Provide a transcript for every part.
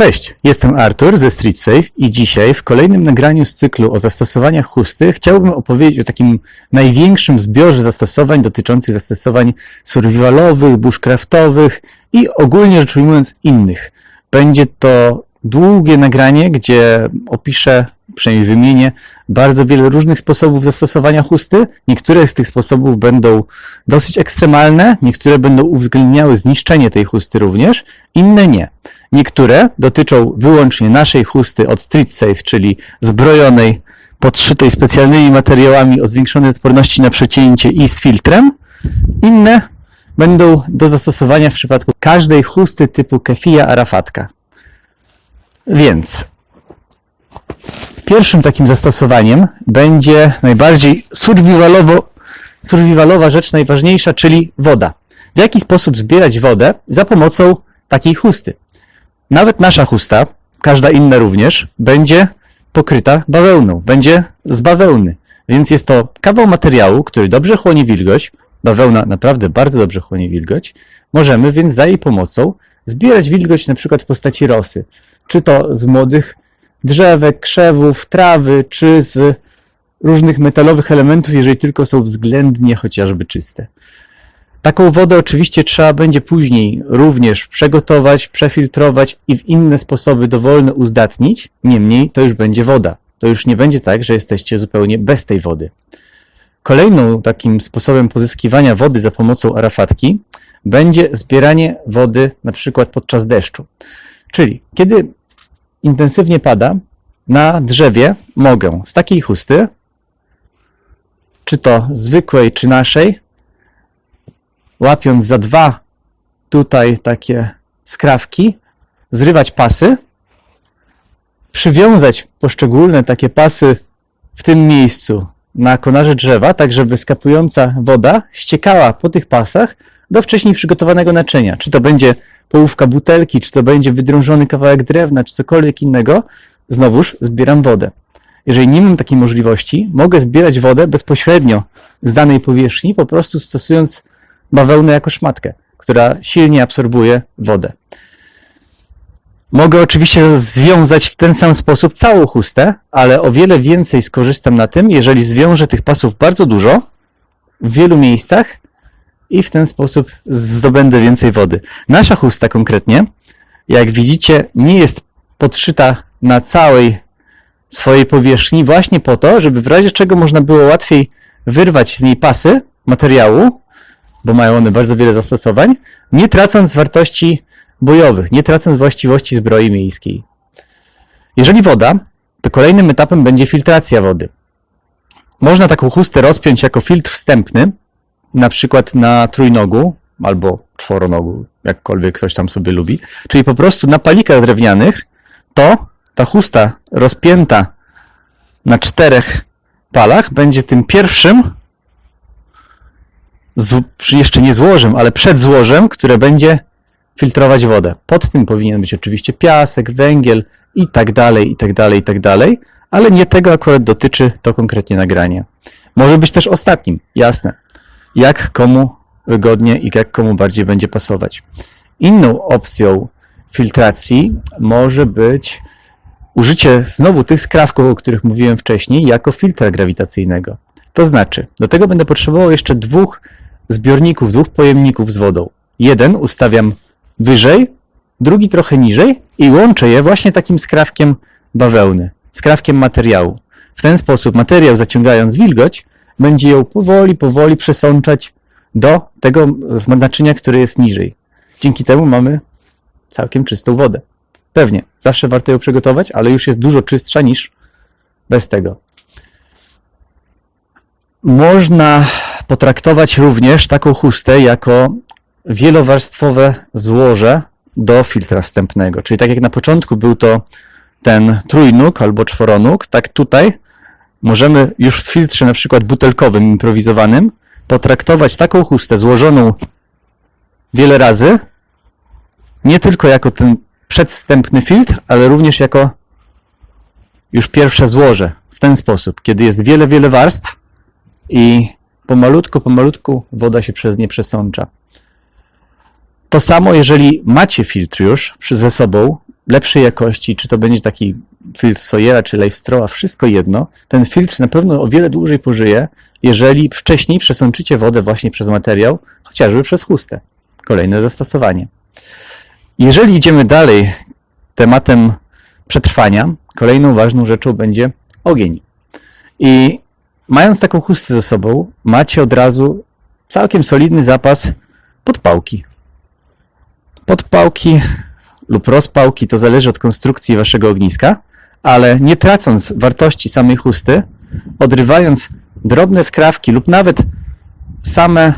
Cześć, jestem Artur ze StreetSafe i dzisiaj w kolejnym nagraniu z cyklu o zastosowaniach chusty chciałbym opowiedzieć o takim największym zbiorze zastosowań dotyczących zastosowań survivalowych, bushcraftowych i ogólnie rzecz ujmując innych. Będzie to długie nagranie, gdzie opiszę, przynajmniej wymienię, bardzo wiele różnych sposobów zastosowania chusty. Niektóre z tych sposobów będą dosyć ekstremalne, niektóre będą uwzględniały zniszczenie tej chusty również, inne nie. Niektóre dotyczą wyłącznie naszej chusty od Street Safe, czyli zbrojonej, podszytej specjalnymi materiałami o zwiększonej odporności na przecięcie i z filtrem. Inne będą do zastosowania w przypadku każdej chusty typu kefija arafatka. Więc pierwszym takim zastosowaniem będzie najbardziej survivalowo, survivalowa rzecz najważniejsza, czyli woda. W jaki sposób zbierać wodę za pomocą takiej chusty? Nawet nasza chusta, każda inna również, będzie pokryta bawełną, będzie z bawełny. Więc jest to kawał materiału, który dobrze chłonie wilgoć. Bawełna naprawdę bardzo dobrze chłonie wilgoć. Możemy więc za jej pomocą zbierać wilgoć na przykład w postaci rosy. Czy to z młodych drzewek, krzewów, trawy, czy z różnych metalowych elementów, jeżeli tylko są względnie chociażby czyste. Taką wodę oczywiście trzeba będzie później również przegotować, przefiltrować i w inne sposoby dowolne uzdatnić. Niemniej to już będzie woda. To już nie będzie tak, że jesteście zupełnie bez tej wody. Kolejną takim sposobem pozyskiwania wody za pomocą arafatki będzie zbieranie wody na przykład podczas deszczu. Czyli kiedy intensywnie pada, na drzewie mogę z takiej chusty, czy to zwykłej, czy naszej, łapiąc za dwa tutaj takie skrawki, zrywać pasy, przywiązać poszczególne takie pasy w tym miejscu na konarze drzewa, tak żeby skapująca woda ściekała po tych pasach do wcześniej przygotowanego naczynia. Czy to będzie połówka butelki, czy to będzie wydrążony kawałek drewna, czy cokolwiek innego, znowuż zbieram wodę. Jeżeli nie mam takiej możliwości, mogę zbierać wodę bezpośrednio z danej powierzchni, po prostu stosując bawełnę jako szmatkę, która silnie absorbuje wodę. Mogę oczywiście związać w ten sam sposób całą chustę, ale o wiele więcej skorzystam na tym, jeżeli zwiążę tych pasów bardzo dużo w wielu miejscach i w ten sposób zdobędę więcej wody. Nasza chusta konkretnie, jak widzicie, nie jest podszyta na całej swojej powierzchni właśnie po to, żeby w razie czego można było łatwiej wyrwać z niej pasy materiału, bo mają one bardzo wiele zastosowań, nie tracąc wartości bojowych, nie tracąc właściwości zbroi miejskiej. Jeżeli woda, to kolejnym etapem będzie filtracja wody. Można taką chustę rozpiąć jako filtr wstępny, na przykład na trójnogu albo czworonogu, jakkolwiek ktoś tam sobie lubi, czyli po prostu na palikach drewnianych, to ta chusta rozpięta na czterech palach będzie tym pierwszym, jeszcze nie złożem, ale przed złożem, które będzie filtrować wodę. Pod tym powinien być oczywiście piasek, węgiel i tak dalej, i tak dalej, i tak dalej, ale nie tego akurat dotyczy to konkretnie nagranie. Może być też ostatnim, jasne. Jak komu wygodnie i jak komu bardziej będzie pasować. Inną opcją filtracji może być użycie znowu tych skrawków, o których mówiłem wcześniej, jako filtra grawitacyjnego. To znaczy, do tego będę potrzebował jeszcze dwóch zbiorników, dwóch pojemników z wodą. Jeden ustawiam wyżej, drugi trochę niżej i łączę je właśnie takim skrawkiem bawełny, skrawkiem materiału. W ten sposób materiał zaciągając wilgoć, będzie ją powoli, powoli przesączać do tego naczynia, które jest niżej. Dzięki temu mamy całkiem czystą wodę. Pewnie, zawsze warto ją przygotować, ale już jest dużo czystsza niż bez tego. Można potraktować również taką chustę jako wielowarstwowe złoże do filtra wstępnego. Czyli tak jak na początku był to ten trójnóg albo czworonóg, tak tutaj możemy już w filtrze na przykład butelkowym, improwizowanym, potraktować taką chustę złożoną wiele razy, nie tylko jako ten przedwstępny filtr, ale również jako już pierwsze złoże. W ten sposób, kiedy jest wiele, wiele warstw i pomalutku, pomalutku woda się przez nie przesącza. To samo, jeżeli macie filtr już przy- ze sobą, lepszej jakości, czy to będzie taki filtr Sojera, czy Lifestroa, wszystko jedno, ten filtr na pewno o wiele dłużej pożyje, jeżeli wcześniej przesączycie wodę właśnie przez materiał, chociażby przez chustę. Kolejne zastosowanie. Jeżeli idziemy dalej tematem przetrwania, kolejną ważną rzeczą będzie ogień. I mając taką chustę ze sobą, macie od razu całkiem solidny zapas podpałki. Podpałki lub rozpałki to zależy od konstrukcji waszego ogniska, ale nie tracąc wartości samej chusty, odrywając drobne skrawki lub nawet same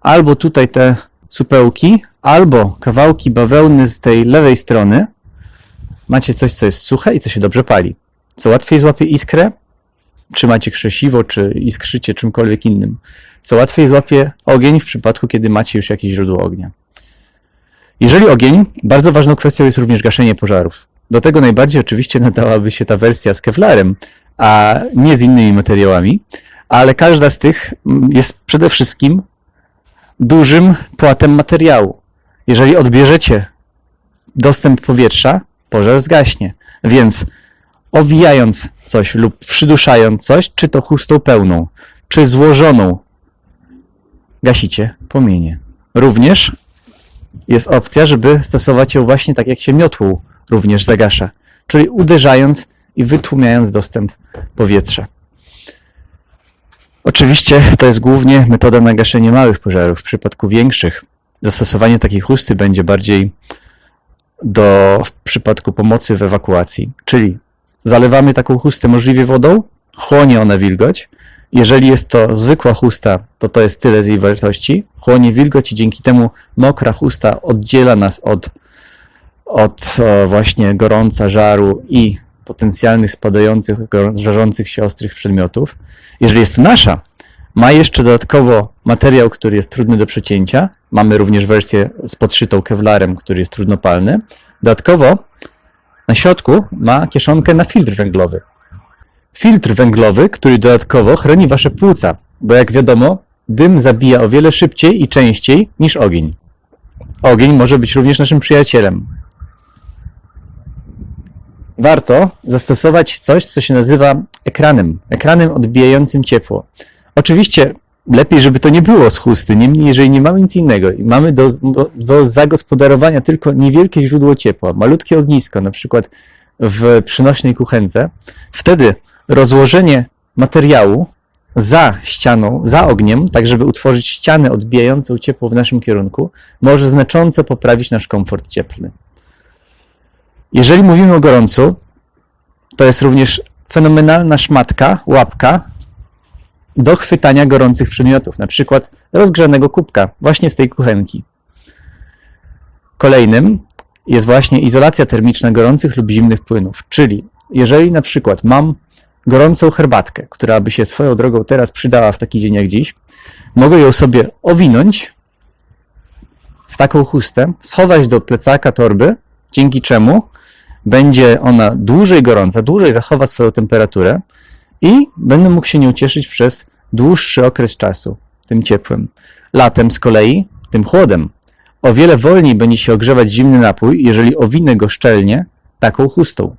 albo tutaj te supełki, albo kawałki bawełny z tej lewej strony, macie coś, co jest suche i co się dobrze pali. Co łatwiej złapie iskrę, trzymacie krzesiwo, czy iskrzycie czymkolwiek innym. Co łatwiej złapie ogień w przypadku, kiedy macie już jakieś źródło ognia. Jeżeli ogień, bardzo ważną kwestią jest również gaszenie pożarów. Do tego najbardziej oczywiście nadałaby się ta wersja z kevlarem, a nie z innymi materiałami, ale każda z tych mm, jest przede wszystkim dużym płatem materiału. Jeżeli odbierzecie dostęp powietrza, pożar zgaśnie. Więc owijając coś lub przyduszając coś, czy to chustą pełną, czy złożoną, gasicie płomienie. Również jest opcja, żeby stosować ją właśnie tak jak się miotłą również zagasza, czyli uderzając i wytłumiając dostęp powietrza. Oczywiście to jest głównie metoda na gaszenie małych pożarów. W przypadku większych zastosowanie takiej chusty będzie bardziej do w przypadku pomocy w ewakuacji, czyli zalewamy taką chustę możliwie wodą, chłonie ona wilgoć. Jeżeli jest to zwykła chusta, to to jest tyle z jej wartości. Chłonie wilgoć i dzięki temu mokra chusta oddziela nas od, od właśnie gorąca, żaru i potencjalnych spadających, żarzących się ostrych przedmiotów. Jeżeli jest to nasza, ma jeszcze dodatkowo materiał, który jest trudny do przecięcia. Mamy również wersję z podszytą kevlarem, który jest trudnopalny. Dodatkowo na środku ma kieszonkę na filtr węglowy. Filtr węglowy, który dodatkowo chroni wasze płuca, bo jak wiadomo, dym zabija o wiele szybciej i częściej niż ogień. Ogień może być również naszym przyjacielem. Warto zastosować coś, co się nazywa ekranem, ekranem odbijającym ciepło. Oczywiście lepiej, żeby to nie było z chusty, niemniej jeżeli nie mamy nic innego i mamy do, do, zagospodarowania tylko niewielkie źródło ciepła, malutkie ognisko, na przykład w przynośnej kuchence, wtedy rozłożenie materiału za ścianą, za ogniem, tak żeby utworzyć ścianę odbijającą ciepło w naszym kierunku, może znacząco poprawić nasz komfort cieplny. Jeżeli mówimy o gorącu, to jest również fenomenalna szmatka, łapka do chwytania gorących przedmiotów, na przykład rozgrzanego kubka, właśnie z tej kuchenki. Kolejnym jest właśnie izolacja termiczna gorących lub zimnych płynów, czyli jeżeli na przykład mam gorącą herbatkę, która by się swoją drogą teraz przydała w taki dzień jak dziś, mogę ją sobie owinąć w taką chustę, schować do plecaka torby, dzięki czemu będzie ona dłużej gorąca, dłużej zachowa swoją temperaturę i będę mógł się nią cieszyć przez dłuższy okres czasu, tym ciepłem. Latem z kolei, tym chłodem. O wiele wolniej będzie się ogrzewać zimny napój, jeżeli owinę go szczelnie taką chustą.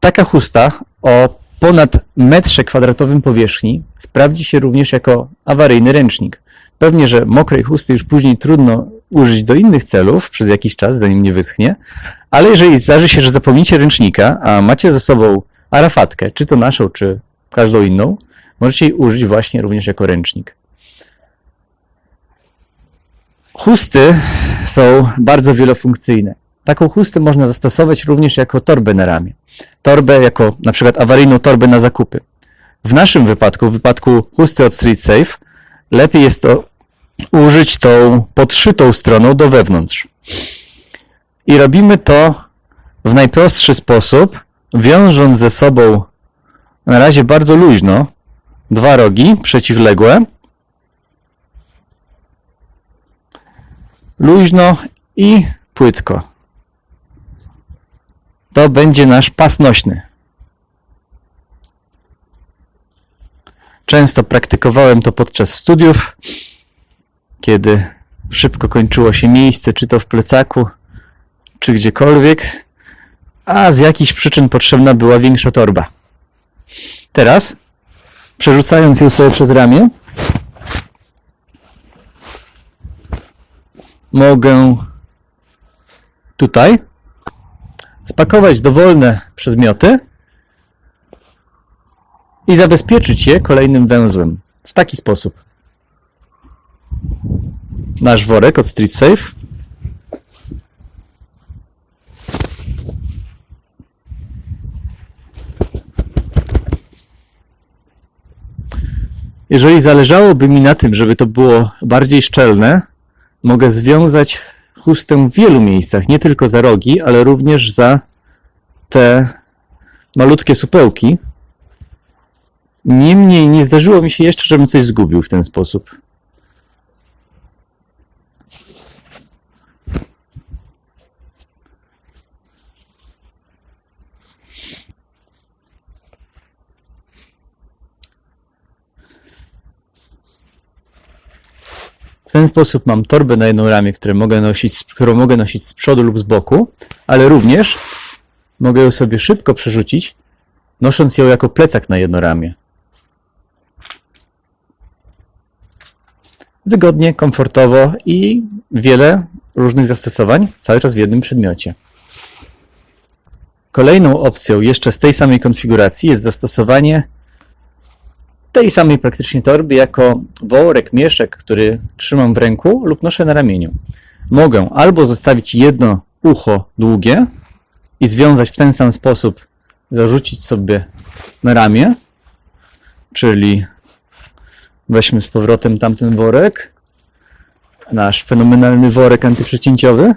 Taka chusta o ponad metrze kwadratowym powierzchni sprawdzi się również jako awaryjny ręcznik. Pewnie, że mokrej chusty już później trudno użyć do innych celów przez jakiś czas, zanim nie wyschnie, ale jeżeli zdarzy się, że zapomnicie ręcznika, a macie ze sobą arafatkę, czy to naszą, czy każdą inną, możecie jej użyć właśnie również jako ręcznik. Chusty są bardzo wielofunkcyjne. Taką chustę można zastosować również jako torbę na ramię. Torbę jako na przykład awaryjną torbę na zakupy. W naszym wypadku, w wypadku chusty od Street Safe, lepiej jest to użyć tą podszytą stroną do wewnątrz. I robimy to w najprostszy sposób, wiążąc ze sobą na razie bardzo luźno dwa rogi przeciwległe. Luźno i płytko. To będzie nasz pas nośny. Często praktykowałem to podczas studiów, kiedy szybko kończyło się miejsce, czy to w plecaku, czy gdziekolwiek. a z jakichś przyczyn potrzebna była większa torba. Teraz, przerzucając ją sobie przez ramię, mogę tutaj spakować dowolne przedmioty i zabezpieczyć je kolejnym węzłem. W taki sposób. Nasz worek od Street Safe. Jeżeli zależałoby mi na tym, żeby to było bardziej szczelne, mogę związać chustę w wielu miejscach, nie tylko za rogi, ale również za te malutkie supełki. Niemniej nie zdarzyło mi się jeszcze, żebym coś zgubił w ten sposób. Ten sposób mam torbę na jedną ramię, które mogę nosić, którą mogę nosić z przodu lub z boku, ale również mogę ją sobie szybko przerzucić, nosząc ją jako plecak na jedno ramię. Wygodnie, komfortowo i wiele różnych zastosowań cały czas w jednym przedmiocie. Kolejną opcją jeszcze z tej samej konfiguracji jest zastosowanie tej samej praktycznie torby jako worek, mieszek, który trzymam w ręku lub noszę na ramieniu. Mogę albo zostawić jedno ucho długie i związać w ten sam sposób, zarzucić sobie na ramię, czyli weźmy z powrotem tamten worek, nasz fenomenalny worek antyprzecięciowy,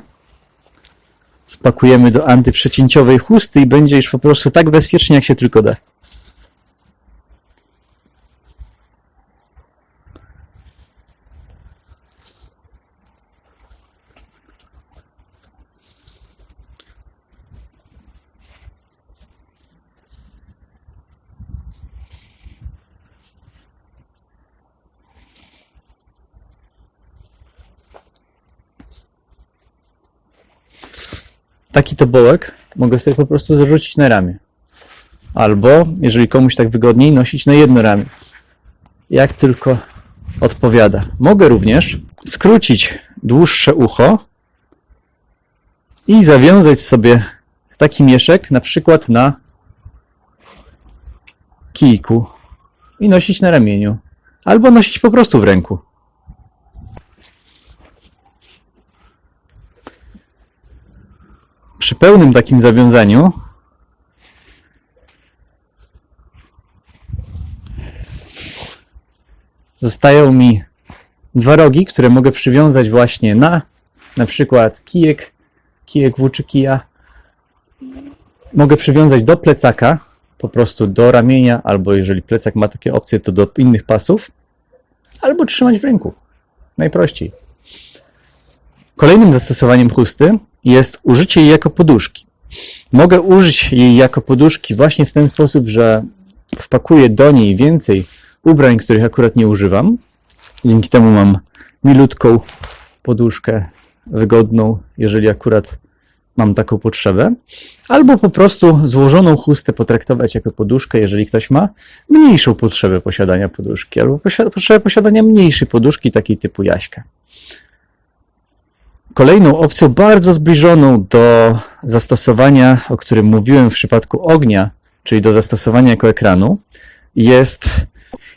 spakujemy do antyprzecięciowej chusty i będzie już po prostu tak bezpiecznie, jak się tylko da. Taki tobołek mogę sobie po prostu zarzucić na ramię. Albo, jeżeli komuś tak wygodniej, nosić na jedno ramię. Jak tylko odpowiada. Mogę również skrócić dłuższe ucho i zawiązać sobie taki mieszek na przykład na kijku i nosić na ramieniu. Albo nosić po prostu w ręku. Przy pełnym takim zawiązaniu zostają mi dwa rogi, które mogę przywiązać właśnie na na przykład kijek, kijek włóczy kija. Mogę przywiązać do plecaka, po prostu do ramienia, albo jeżeli plecak ma takie opcje, to do innych pasów, albo trzymać w ręku. Najprościej. Kolejnym zastosowaniem chusty jest użycie jej jako poduszki. Mogę użyć jej jako poduszki właśnie w ten sposób, że wpakuję do niej więcej ubrań, których akurat nie używam. Dzięki temu mam milutką poduszkę, wygodną, jeżeli akurat mam taką potrzebę. Albo po prostu złożoną chustę potraktować jako poduszkę, jeżeli ktoś ma mniejszą potrzebę posiadania poduszki, albo potrzebę posiadania mniejszej poduszki, takiej typu jaśka. Kolejną opcją bardzo zbliżoną do zastosowania, o którym mówiłem w przypadku ognia, czyli do zastosowania jako ekranu, jest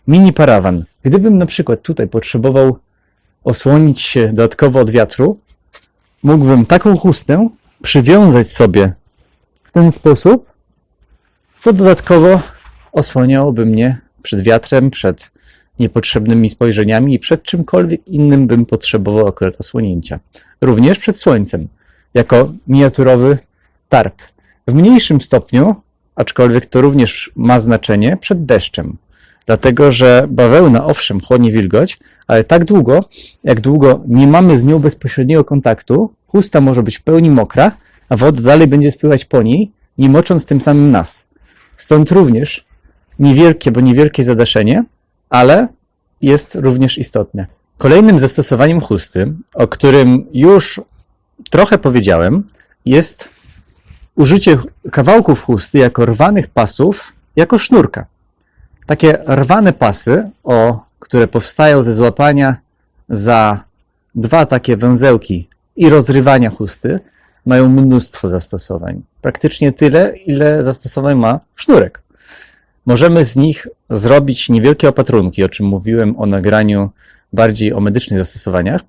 mini parawan. Gdybym na przykład tutaj potrzebował osłonić się dodatkowo od wiatru, mógłbym taką chustę przywiązać sobie w ten sposób, co dodatkowo osłaniałoby mnie przed wiatrem, przed niepotrzebnymi spojrzeniami i przed czymkolwiek innym bym potrzebował akurat osłonięcia. Również przed słońcem, jako miniaturowy tarp. W mniejszym stopniu, aczkolwiek to również ma znaczenie, przed deszczem. Dlatego, że bawełna owszem chłodnie wilgoć, ale tak długo, jak długo nie mamy z nią bezpośredniego kontaktu, chusta może być w pełni mokra, a woda dalej będzie spływać po niej, nie mocząc tym samym nas. Stąd również niewielkie, bo niewielkie zadaszenie, ale jest również istotne. Kolejnym zastosowaniem chusty, o którym już trochę powiedziałem, jest użycie kawałków chusty jako rwanych pasów, jako sznurka. Takie rwane pasy, o, które powstają ze złapania za dwa takie węzełki i rozrywania chusty, mają mnóstwo zastosowań. Praktycznie tyle, ile zastosowań ma sznurek. Możemy z nich zrobić niewielkie opatrunki, o czym mówiłem o nagraniu bardziej o medycznych zastosowaniach.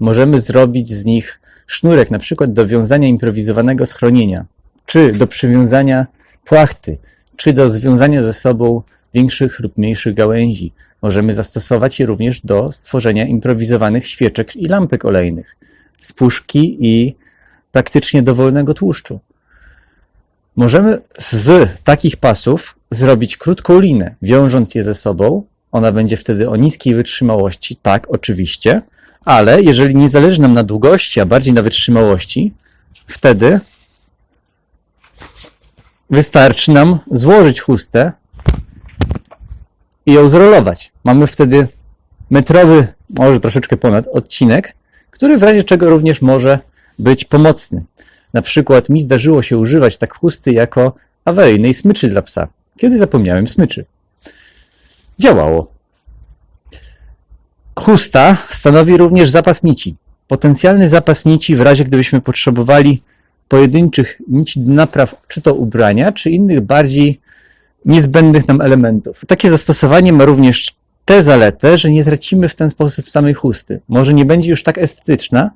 Możemy zrobić z nich sznurek, na przykład do wiązania improwizowanego schronienia, czy do przywiązania płachty, czy do związania ze sobą większych lub mniejszych gałęzi. Możemy zastosować je również do stworzenia improwizowanych świeczek i lampek olejnych, z puszki i praktycznie dowolnego tłuszczu. Możemy z takich pasów zrobić krótką linę, wiążąc je ze sobą. Ona będzie wtedy o niskiej wytrzymałości, tak, oczywiście, ale jeżeli nie zależy nam na długości, a bardziej na wytrzymałości, wtedy wystarczy nam złożyć chustę i ją zrolować. Mamy wtedy metrowy, może troszeczkę ponad odcinek, który w razie czego również może być pomocny. Na przykład mi zdarzyło się używać tak chusty jako awaryjnej smyczy dla psa, kiedy zapomniałem smyczy. Działało. Chusta stanowi również zapas nici. Potencjalny zapas nici w razie gdybyśmy potrzebowali pojedynczych nici do napraw czy to ubrania, czy innych bardziej niezbędnych nam elementów. Takie zastosowanie ma również tę zaletę, że nie tracimy w ten sposób samej chusty. Może nie będzie już tak estetyczna,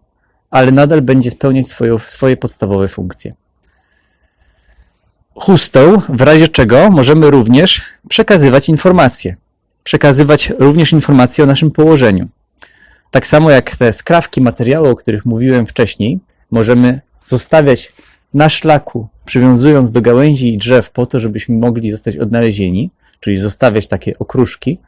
ale nadal będzie spełniać swoją, swoje podstawowe funkcje. Chustą, w razie czego możemy również przekazywać informacje. Przekazywać również informacje o naszym położeniu. Tak samo jak te skrawki materiału, o których mówiłem wcześniej, możemy zostawiać na szlaku, przywiązując do gałęzi i drzew po to, żebyśmy mogli zostać odnalezieni, czyli zostawiać takie okruszki.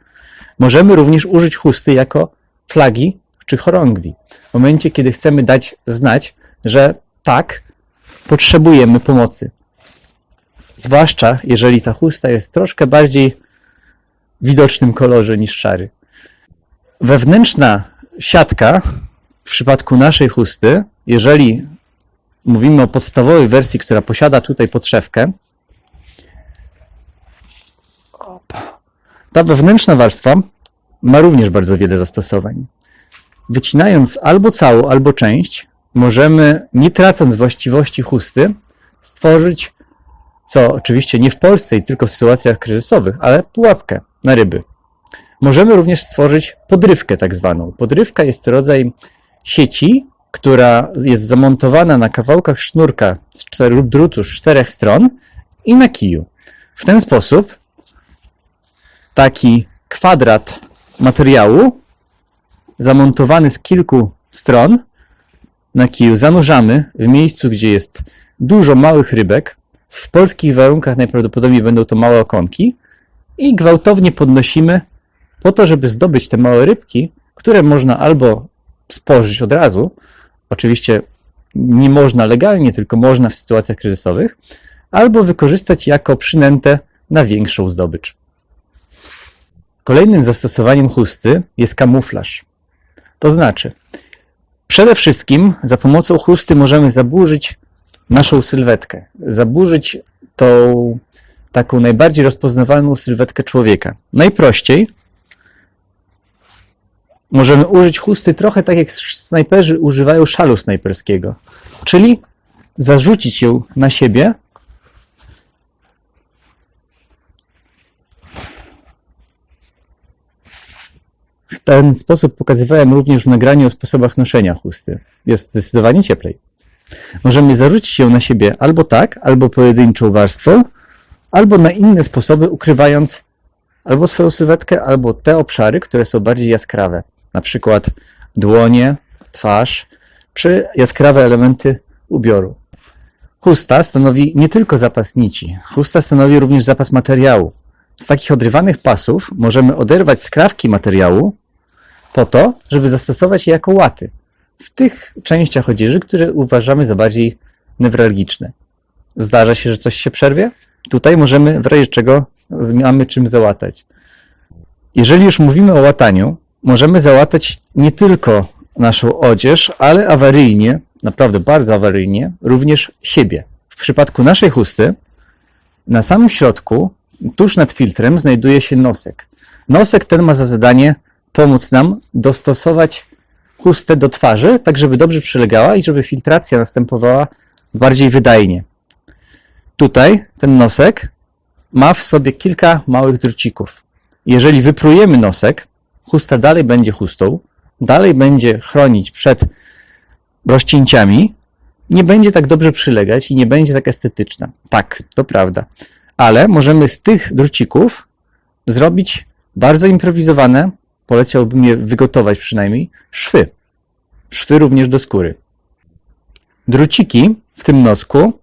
Możemy również użyć chusty jako flagi czy chorągwi. W momencie, kiedy chcemy dać znać, że tak, potrzebujemy pomocy. Zwłaszcza jeżeli ta chusta jest troszkę bardziej widocznym kolorze niż szary. Wewnętrzna siatka w przypadku naszej chusty, jeżeli mówimy o podstawowej wersji, która posiada tutaj podszewkę, ta wewnętrzna warstwa ma również bardzo wiele zastosowań. Wycinając albo całą, albo część, możemy, nie tracąc właściwości chusty, stworzyć, co oczywiście nie w Polsce i tylko w sytuacjach kryzysowych, ale pułapkę na ryby. Możemy również stworzyć podrywkę tak zwaną. Podrywka jest rodzaj sieci, która jest zamontowana na kawałkach sznurka z czter- lub drutu z czterech stron i na kiju. W ten sposób taki kwadrat materiału zamontowany z kilku stron na kiju zanurzamy w miejscu, gdzie jest dużo małych rybek. W polskich warunkach najprawdopodobniej będą to małe okonki i gwałtownie podnosimy po to, żeby zdobyć te małe rybki, które można albo spożyć od razu, oczywiście nie można legalnie, tylko można w sytuacjach kryzysowych, albo wykorzystać jako przynętę na większą zdobycz. Kolejnym zastosowaniem chusty jest kamuflaż. To znaczy, przede wszystkim za pomocą chusty możemy zaburzyć naszą sylwetkę, zaburzyć tą taką najbardziej rozpoznawalną sylwetkę człowieka. Najprościej możemy użyć chusty trochę tak jak snajperzy używają szalu snajperskiego, czyli zarzucić ją na siebie W ten sposób pokazywałem również w nagraniu o sposobach noszenia chusty. Jest zdecydowanie cieplej. Możemy zarzucić ją na siebie albo tak, albo pojedynczą warstwą, albo na inne sposoby, ukrywając albo swoją sylwetkę, albo te obszary, które są bardziej jaskrawe. Na przykład dłonie, twarz, czy jaskrawe elementy ubioru. Chusta stanowi nie tylko zapas nici, chusta stanowi również zapas materiału. Z takich odrywanych pasów możemy oderwać skrawki materiału po to, żeby zastosować je jako łaty w tych częściach odzieży, które uważamy za bardziej newralgiczne. Zdarza się, że coś się przerwie? Tutaj możemy w razie czego mamy czym załatać. Jeżeli już mówimy o łataniu, możemy załatać nie tylko naszą odzież, ale awaryjnie, naprawdę bardzo awaryjnie, również siebie. w przypadku naszej chusty na samym środku, tuż nad filtrem, znajduje się nosek. Nosek ten ma za zadanie pomóc nam dostosować chustę do twarzy, tak żeby dobrze przylegała i żeby filtracja następowała bardziej wydajnie. Tutaj ten nosek ma w sobie kilka małych drucików. Jeżeli wyprujemy nosek, chusta dalej będzie chustą, dalej będzie chronić przed rozcięciami, nie będzie tak dobrze przylegać i nie będzie tak estetyczna. Tak, to prawda. Ale możemy z tych drucików zrobić bardzo improwizowane, poleciałbym je wygotować przynajmniej, szwy. Szwy również do skóry. Druciki w tym nosku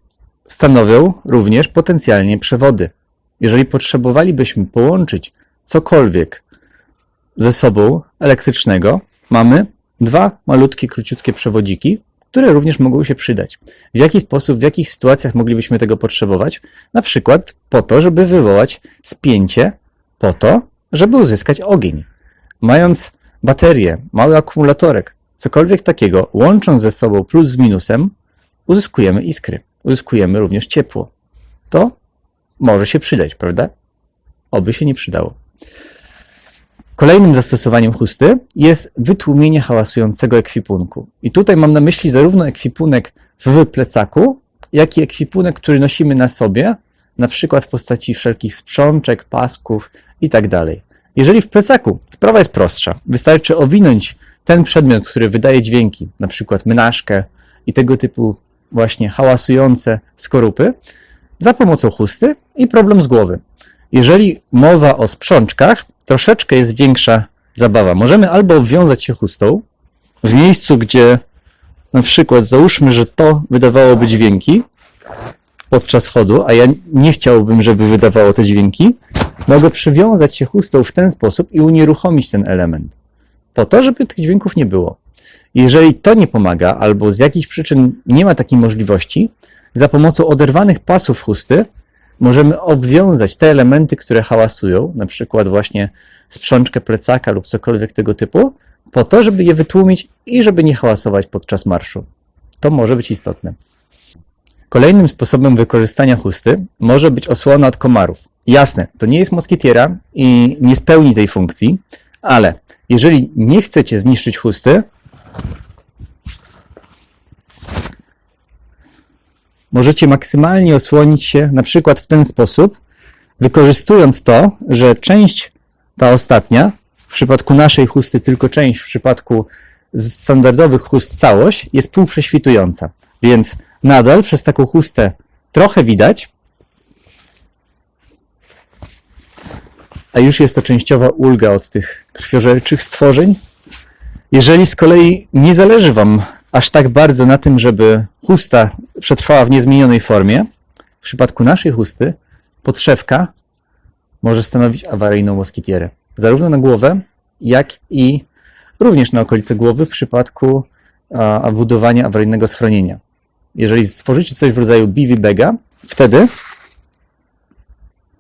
stanowią również potencjalnie przewody. Jeżeli potrzebowalibyśmy połączyć cokolwiek ze sobą elektrycznego, mamy dwa malutkie, króciutkie przewodziki, które również mogą się przydać. W jaki sposób, w jakich sytuacjach moglibyśmy tego potrzebować? Na przykład po to, żeby wywołać spięcie, po to, żeby uzyskać ogień. Mając baterię, mały akumulatorek, cokolwiek takiego, łącząc ze sobą plus z minusem, uzyskujemy iskry. Uzyskujemy również ciepło. To może się przydać, prawda? Oby się nie przydało. Kolejnym zastosowaniem chusty jest wytłumienie hałasującego ekwipunku. I tutaj mam na myśli zarówno ekwipunek w plecaku, jak i ekwipunek, który nosimy na sobie, na przykład w postaci wszelkich sprzączek, pasków i tak. Jeżeli w plecaku sprawa jest prostsza, wystarczy owinąć ten przedmiot, który wydaje dźwięki, na przykład mynaszkę i tego typu właśnie hałasujące skorupy, za pomocą chusty i problem z głowy. Jeżeli mowa o sprzączkach, troszeczkę jest większa zabawa. Możemy albo obwiązać się chustą w miejscu, gdzie na przykład załóżmy, że to wydawałoby dźwięki podczas chodu, a ja nie chciałbym, żeby wydawało te dźwięki, mogę przywiązać się chustą w ten sposób i unieruchomić ten element. Po to, żeby tych dźwięków nie było. Jeżeli to nie pomaga, albo z jakichś przyczyn nie ma takiej możliwości, za pomocą oderwanych pasów chusty możemy obwiązać te elementy, które hałasują, na przykład właśnie sprzączkę plecaka lub cokolwiek tego typu, po to, żeby je wytłumić i żeby nie hałasować podczas marszu. To może być istotne. Kolejnym sposobem wykorzystania chusty może być osłona od komarów. Jasne, to nie jest moskitiera i nie spełni tej funkcji, ale jeżeli nie chcecie zniszczyć chusty, możecie maksymalnie osłonić się na przykład w ten sposób, wykorzystując to, że część ta ostatnia, w przypadku naszej chusty tylko część, w przypadku standardowych chust całość, jest półprześwitująca. Więc nadal przez taką chustę trochę widać, a już jest to częściowa ulga od tych krwiożerczych stworzeń. Jeżeli z kolei nie zależy Wam aż tak bardzo na tym, żeby chusta przetrwała w niezmienionej formie, w przypadku naszej chusty podszewka może stanowić awaryjną moskitierę. Zarówno na głowę, jak i również na okolice głowy w przypadku a, budowania awaryjnego schronienia. Jeżeli stworzycie coś w rodzaju BV Bega, wtedy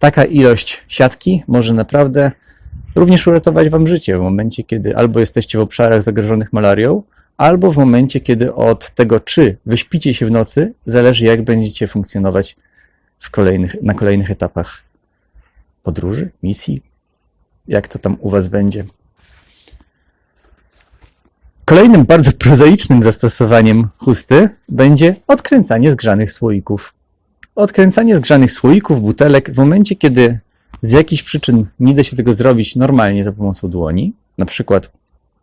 taka ilość siatki może naprawdę również uratować Wam życie w momencie, kiedy albo jesteście w obszarach zagrożonych malarią, albo w momencie, kiedy od tego, czy wyśpicie się w nocy, zależy, jak będziecie funkcjonować kolejnych, na kolejnych etapach podróży, misji, jak to tam u Was będzie. Kolejnym bardzo prozaicznym zastosowaniem chusty będzie odkręcanie zgrzanych słoików. Odkręcanie zgrzanych słoików, butelek, w momencie, kiedy z jakichś przyczyn nie da się tego zrobić normalnie za pomocą dłoni, na przykład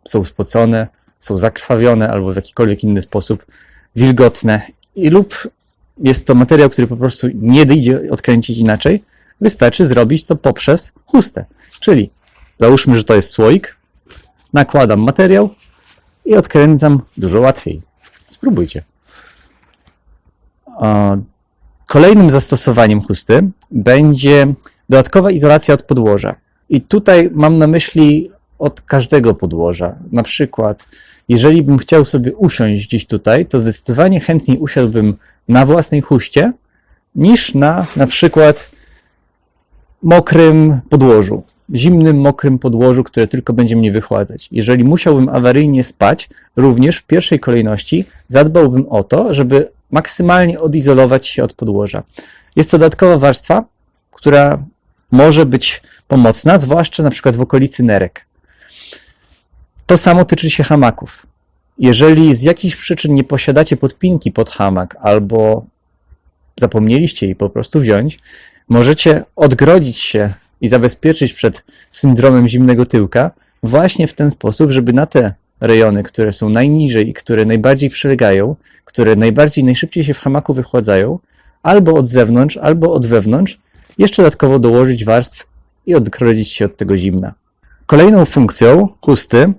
są spocone, są zakrwawione albo w jakikolwiek inny sposób wilgotne i lub jest to materiał, który po prostu nie idzie odkręcić inaczej, wystarczy zrobić to poprzez chustę. Czyli załóżmy, że to jest słoik, nakładam materiał i odkręcam dużo łatwiej. Spróbujcie. Kolejnym zastosowaniem chusty będzie dodatkowa izolacja od podłoża. I tutaj mam na myśli od każdego podłoża. Na przykład, jeżeli bym chciał sobie usiąść gdzieś tutaj, to zdecydowanie chętniej usiadłbym na własnej huście niż na na przykład mokrym podłożu. Zimnym, mokrym podłożu, które tylko będzie mnie wychładzać. Jeżeli musiałbym awaryjnie spać, również w pierwszej kolejności zadbałbym o to, żeby maksymalnie odizolować się od podłoża. Jest to dodatkowa warstwa, która może być pomocna, zwłaszcza na przykład w okolicy nerek. To samo tyczy się hamaków. Jeżeli z jakichś przyczyn nie posiadacie podpinki pod hamak albo zapomnieliście jej po prostu wziąć, możecie odgrodzić się i zabezpieczyć przed syndromem zimnego tyłka właśnie w ten sposób, żeby na te rejony, które są najniżej i które najbardziej przylegają, które najbardziej, najszybciej się w hamaku wychładzają, albo od zewnątrz, albo od wewnątrz, jeszcze dodatkowo dołożyć warstw i odgrodzić się od tego zimna. Kolejną funkcją chusty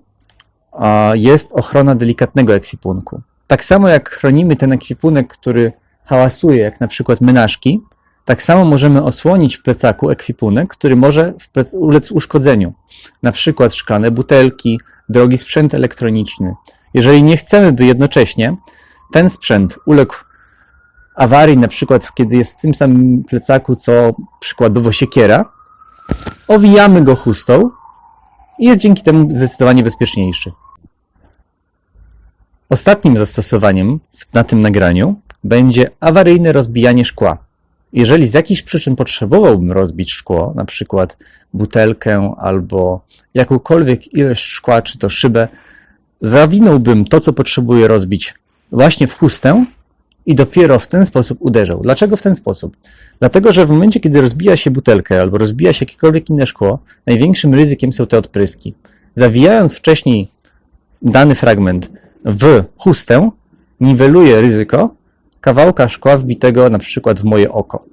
jest ochrona delikatnego ekwipunku. Tak samo jak chronimy ten ekwipunek, który hałasuje, jak na przykład menażki, tak samo możemy osłonić w plecaku ekwipunek, który może ulec uszkodzeniu. Na przykład szklane butelki, drogi sprzęt elektroniczny. Jeżeli nie chcemy, by jednocześnie ten sprzęt uległ awarii, na przykład kiedy jest w tym samym plecaku, co przykładowo siekiera, owijamy go chustą i jest dzięki temu zdecydowanie bezpieczniejszy. Ostatnim zastosowaniem na tym nagraniu będzie awaryjne rozbijanie szkła. Jeżeli z jakichś przyczyn potrzebowałbym rozbić szkło, na przykład butelkę albo jakąkolwiek ilość szkła, czy to szybę, zawinąłbym to, co potrzebuję rozbić, właśnie w chustę i dopiero w ten sposób uderzał. Dlaczego w ten sposób? Dlatego, że w momencie, kiedy rozbija się butelkę albo rozbija się jakiekolwiek inne szkło, największym ryzykiem są te odpryski. Zawijając wcześniej dany fragment w chustę, niweluję ryzyko kawałka szkła wbitego na przykład w moje oko,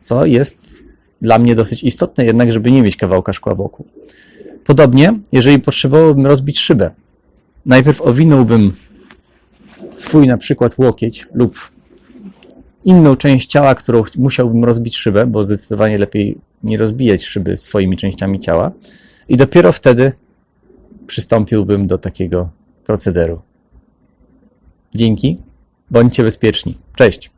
co jest dla mnie dosyć istotne jednak, żeby nie mieć kawałka szkła wokół. Podobnie, jeżeli potrzebowałbym rozbić szybę, najpierw owinąłbym swój na przykład łokieć lub inną część ciała, którą musiałbym rozbić szybę, bo zdecydowanie lepiej nie rozbijać szyby swoimi częściami ciała i dopiero wtedy przystąpiłbym do takiego procederu. Dzięki, bądźcie bezpieczni. Cześć.